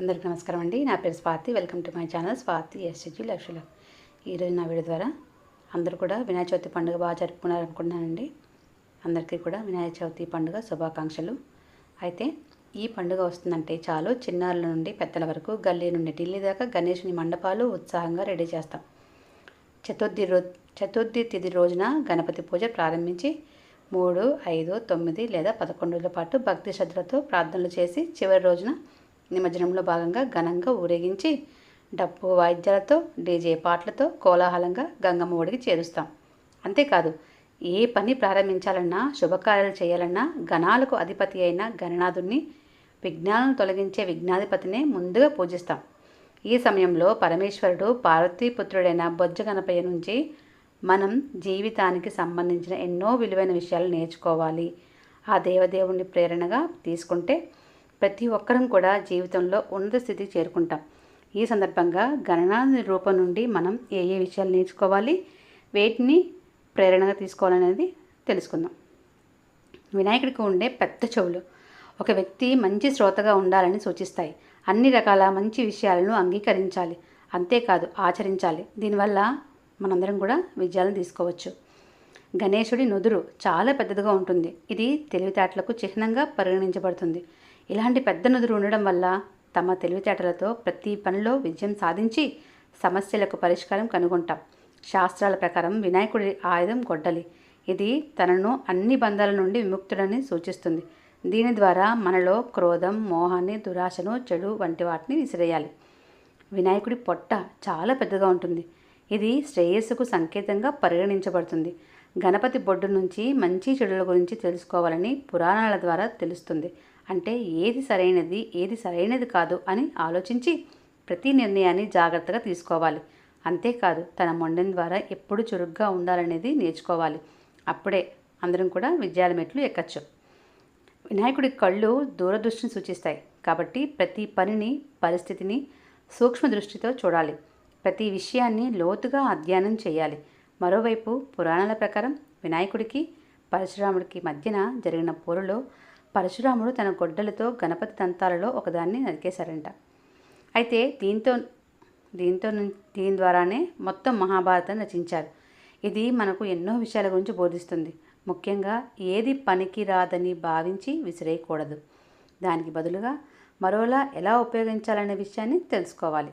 అందరికీ నమస్కారం అండి. నా పేరు Swathi. Welcome to my channel Swathi SG లక్షల. ఈరోజు నా వీడియో ద్వారా అందరూ కూడా వినాయక చవితి పండుగ బాగా జరుపుకున్నారనుకుంటున్నానండి. అందరికీ కూడా వినాయక చవితి పండుగ శుభాకాంక్షలు. అయితే ఈ పండుగ వస్తుందంటే చాలు చిన్నారుల నుండి పెద్దల వరకు గల్లీ నుండి ఢిల్లీ దాకా గణేషుని మండపాలు ఉత్సాహంగా రెడీ చేస్తాం. చతుర్థి రో చతుర్థి తిథి రోజున గణపతి పూజ ప్రారంభించి మూడు ఐదు తొమ్మిది లేదా పదకొండు రోజుల పాటు భక్తి శ్రద్ధలతో ప్రార్థనలు చేసి చివరి రోజున నిమజ్జనంలో భాగంగా ఘనంగా ఊరేగించి డప్పు వాయిద్యాలతో డీజే పాటలతో కోలాహలంగా గంగమ్మ ఒడికి చేరుస్తాం. అంతేకాదు ఏ పని ప్రారంభించాలన్నా శుభకార్యాలు చేయాలన్నా గణాలకు అధిపతి అయిన గణనాథుణ్ణి విఘ్నాలను తొలగించే విఘ్నాధిపతినే ముందుగా పూజిస్తాం. ఈ సమయంలో పరమేశ్వరుడు పార్వతీపుత్రుడైన బొజ్జ గణపయ్య నుంచి మనం జీవితానికి సంబంధించిన ఎన్నో విలువైన విషయాలు నేర్చుకోవాలి. ఆ దేవదేవుని ప్రేరణగా తీసుకుంటే ప్రతి ఒక్కరం కూడా జీవితంలో ఉన్నత స్థితికి చేరుకుంటాం. ఈ సందర్భంగా గణనా రూపం నుండి మనం ఏ ఏ విషయాలు నేర్చుకోవాలి వేటిని ప్రేరణగా తీసుకోవాలనేది తెలుసుకుందాం. వినాయకుడికి ఉండే పెద్ద చెవులు ఒక వ్యక్తి మంచి శ్రోతగా ఉండాలని సూచిస్తాయి. అన్ని రకాల మంచి విషయాలను అంగీకరించాలి. అంతేకాదు ఆచరించాలి. దీనివల్ల మనందరం కూడా విజయాలను తీసుకోవచ్చు. గణేశుడి నుదురు చాలా పెద్దదిగా ఉంటుంది. ఇది తెలివితేటలకు చిహ్నంగా పరిగణించబడుతుంది. ఇలాంటి పెద్ద నుదురు ఉండడం వల్ల తమ తెలివితేటలతో ప్రతి పనిలో విజయం సాధించి సమస్యలకు పరిష్కారం కనుగొంటాం. శాస్త్రాల ప్రకారం వినాయకుడి ఆయుధం గొడ్డలి. ఇది తనను అన్ని బంధాల నుండి విముక్తుడని సూచిస్తుంది. దీని ద్వారా మనలో క్రోధం మోహాన్ని దురాశను చెడు వంటి వాటిని విసిరేయాలి. వినాయకుడి పొట్ట చాలా పెద్దగా ఉంటుంది. ఇది శ్రేయస్సుకు సంకేతంగా పరిగణించబడుతుంది. గణపతి బొడ్డు నుంచి మంచి చెడుల గురించి తెలుసుకోవాలని పురాణాల ద్వారా తెలుస్తుంది. అంటే ఏది సరైనది ఏది సరైనది కాదు అని ఆలోచించి ప్రతి నిర్ణయాన్ని జాగ్రత్తగా తీసుకోవాలి. అంతేకాదు తన మొండం ద్వారా ఎప్పుడు చురుగ్గా ఉండాలనేది నేర్చుకోవాలి. అప్పుడే అందరం కూడా విజయాల మెట్లు ఎక్కచ్చు. వినాయకుడి కళ్ళు దూరదృష్టిని సూచిస్తాయి కాబట్టి ప్రతి పనిని పరిస్థితిని సూక్ష్మ దృష్టితో చూడాలి. ప్రతి విషయాన్ని లోతుగా అధ్యయనం చేయాలి. మరోవైపు పురాణాల ప్రకారం వినాయకుడికి పరశురాముడికి మధ్యన జరిగిన పోరులో పరశురాముడు తన గొడ్డలతో గణపతి దంతాలలో ఒకదాన్ని నరికేశారంట. అయితే దీంతో దీంతో దీని ద్వారానే మొత్తం మహాభారతం రచించారు. ఇది మనకు ఎన్నో విషయాల గురించి బోధిస్తుంది. ముఖ్యంగా ఏది పనికి రాదని భావించి విసిరేయకూడదు. దానికి బదులుగా మరోలా ఎలా ఉపయోగించాలనే విషయాన్ని తెలుసుకోవాలి.